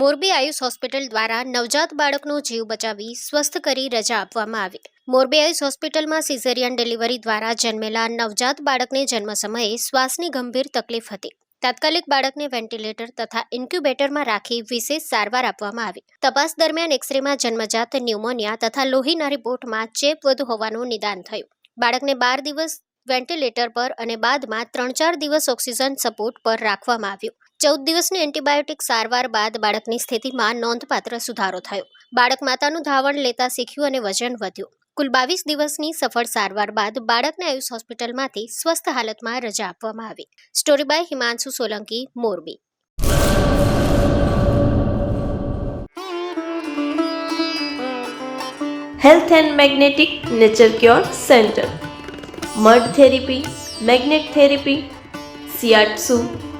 Morbi Ayush hospital દ્વારા નવજાત બાળકનો જીવ બચાવી સ્વસ્થ કરી રજા આપવામાં આવી. મોરબી આયુષ હોસ્પિટલમાં સિઝેરિયન ડિલિવરી દ્વારા જન્મેલા નવજાત બાળકને જન્મ સમયે શ્વાસની ગંભીર તકલીફ હતી. તાત્કાલિક બાળકને વેન્ટિલેટર તથા ઇન્ક્યુબેટરમાં રાખી વિશેષ સારવાર આપવામાં આવી. તપાસ દરમિયાન એક્સરેમાં જન્મજાત ન્યુમોનિયા તથા લોહીના રિપોર્ટમાં ચેપ વધુ હોવાનું નિદાન થયું. બાળકને બાર દિવસ વેન્ટિલેટર પર અને બાદમાં ત્રણ ચાર દિવસ ઓક્સિજન સપોર્ટ પર રાખવામાં આવ્યું. ચૌદ દિવસની એન્ટીબાયોટિક સારવાર બાદ બાળકની સ્થિતિમાં નોંધપાત્ર સુધારો થયો. બાળક માતાનું ધાવણ લેતા શીખ્યું અને વજન વધ્યું. કુલ બાવીસ દિવસની સફળ સારવાર બાદ બાળકને આયુષ હોસ્પિટલમાંથી સ્વસ્થ હાલતમાં રજા આપવામાં આવી. Story by Himanshu Solanki, Morbi. Health and magnetic nature cure centre mud therapy magnet therapy shiatsu